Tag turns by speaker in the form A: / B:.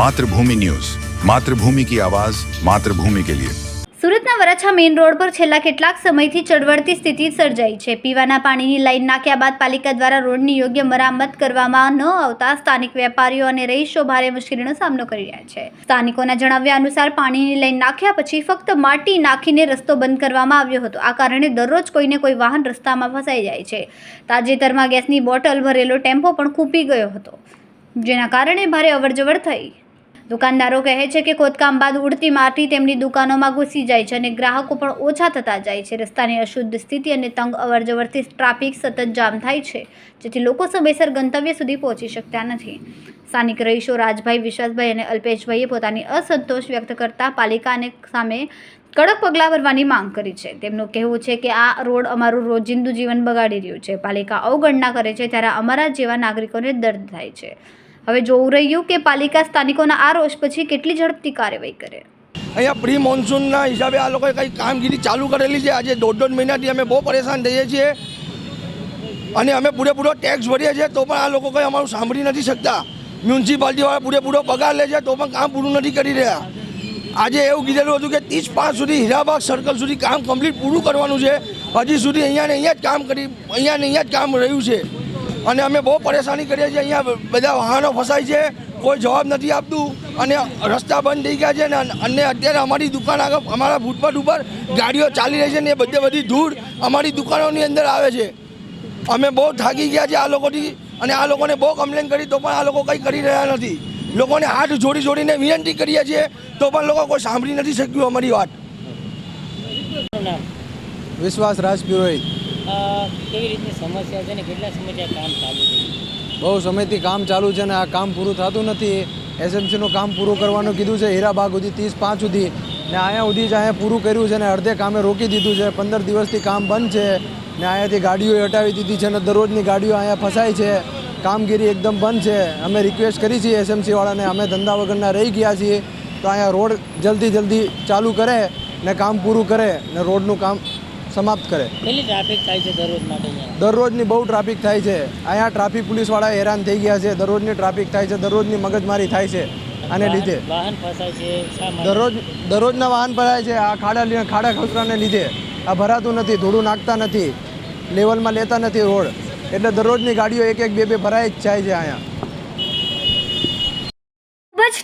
A: Mathrubhumi news. Mathrubhumi કી આવાજ, માતૃભૂમિ કે લિયે.
B: સુરતના વરાછા મેઇન રોડ પર છેલ્લા કેટલાક સમયથી ચળવળતી સ્થિતિ સર્જાઈ છે. પીવાના પાણીની લાઈન નાખ્યા બાદ પાલિકા દ્વારા રોડની યોગ્ય મરામત કરવામાં ન આવતા સ્થાનિક વેપારીઓ અને રહીશો ભારે મુશ્કેલીનો સામનો કરી રહ્યા છે. સ્થાનિકોના જણાવ્યા અનુસાર પાણીની લાઈન નાખ્યા પછી ફક્ત માટી નાખીને રસ્તો બંધ કરવામાં આવ્યો હતો. આ કારણે દરરોજ કોઈને કોઈ વાહન રસ્તામાં ફસાઈ જાય છે. તાજેતરમાં ગેસની બોટલ ભરેલો ટેમ્પો પણ ખૂપી ગયો હતો. જેના કારણે ભારે અવરજવર થઈ દુકાનદારો કહે છે કે ખોદકામ બાદ ઉડતી માટી તેમની દુકાનોમાં ઘૂસી જાય છે અને ગ્રાહકો પણ ઓછા થતા જાય છે. રસ્તાની અશુદ્ધ સ્થિતિ અને તંગ અવરજવરથી ટ્રાફિક સતત જામ થાય છે, જેથી લોકો સમયસર ગંતવ્ય સુધી પહોંચી શકતા નથી. સ્થાનિક રહીશો રાજભાઈ વિશ્વાસભાઈ અને અલ્પેશભાઈએ પોતાની અસંતોષ વ્યક્ત કરતા પાલિકાને સામે કડક પગલાં ભરવાની માંગ કરી છે. તેમનું કહેવું છે કે આ રોડ અમારું રોજિંદુ જીવન બગાડી રહ્યું છે. પાલિકા અવગણના કરે છે ત્યારે અમારા જેવા નાગરિકોને દર્દ થાય છે. હવે જોવું રહ્યું કે પાલિકા સ્થાનિકોના આ રોષ પછી કેટલી ઝડપથી કાર્યવાહી કરે.
C: અહીંયા પ્રી મોન્સૂનના હિસાબે આ લોકોએ કંઈ કામગીરી ચાલુ કરેલી છે. આજે દોઢ દોઢ મહિનાથી અમે બહુ પરેશાન થઈએ છીએ અને અમે પૂરેપૂરો ટેક્સ ભરીએ છીએ તો પણ આ લોકો કંઈ અમારું સાંભળી નથી શકતા. મ્યુનિસિપાલિટીવાળા પૂરેપૂરો પગાર લે છે તો પણ કામ પૂરું નથી કરી રહ્યા. આજે એવું કીધેલું હતું કે ત્રીસ પાંચ સુધી હીરાબાગ સર્કલ સુધી કામ કમ્પ્લીટ પૂરું કરવાનું છે. હજી સુધી અહીંયા ને અહીંયા જ કામ કરી, અહીંયા ને અહીંયા જ કામ રહ્યું છે. અને અમે બહુ પરેશાની કરીએ છીએ. અહીંયા બધા વાહનો ફસાય છે. કોઈ જવાબ નથી આપતું. અને રસ્તા બંધ થઈ ગયા છે ને અને અત્યારે અમારી દુકાન આગળ, અમારા ફૂટપાથ ઉપર ગાડીઓ ચાલી રહી છે ને એ બધે બધી ધૂળ અમારી દુકાનોની અંદર આવે છે. અમે બહુ થાકી ગયા છે આ લોકોથી અને આ લોકોને બહુ કમ્પ્લેન કરી તો પણ આ લોકો કંઈ કરી રહ્યા નથી. લોકોને હાથ જોડી જોડીને વિનંતી કરીએ છીએ તો પણ લોકો કોઈ સાંભળી નથી શક્યું અમારી વાત.
D: વિશ્વાસ રાજ પુરોહિત
E: કેવી રીતની સમસ્યા છે ને કેટલા સમયથી કામ ચાલુ છે?
D: બહુ સમયથી કામ ચાલુ છે ને આ કામ પૂરું થતું નથી. એસએમસીનું કામ પૂરું કરવાનું કીધું છે હીરાબાગ સુધી ત્રીસ પાંચ સુધી. ને અહીંયા સુધી જ અહીંયા પૂરું કર્યું છે ને અડધે કામે રોકી દીધું છે. પંદર દિવસથી કામ બંધ છે. ને અહીંયાથી ગાડીઓ હટાવી દીધી છે ને દરરોજની ગાડીઓ અહીંયા ફસાય છે. કામગીરી એકદમ બંધ છે. અમે રિક્વેસ્ટ કરી છીએ એસએમસીવાળાને અમે ધંધા વગરના રહી ગયા છીએ. તો અહીંયા રોડ જલ્દી જલ્દી ચાલુ કરે ને કામ પૂરું કરે ને રોડનું કામ સમાપ્ત કરે.
E: કેટલી ટ્રાફિક થાય છે દરરોજ માટે
D: દરરોજની બહુ ટ્રાફિક થાય છે. અહીંયા ટ્રાફિક પોલીસવાળા હેરાન થઈ ગયા છે. દરરોજની ટ્રાફિક થાય છે. દરરોજની મગજમારી થાય છે. આને લીધે.
E: વાહન ફસાય છે.
D: દરરોજ દરરોજના વાહન ભરાય છે. આ ખાડા ખાડા ખસરાને લીધે. આ ભરાતું નથી ધૂળું નાખતા નથી લેવલમાં લેતા નથી રોડ. એટલે દરરોજની ગાડીઓ એક એક બે બે ભરાય જ જાય છે અહીંયા.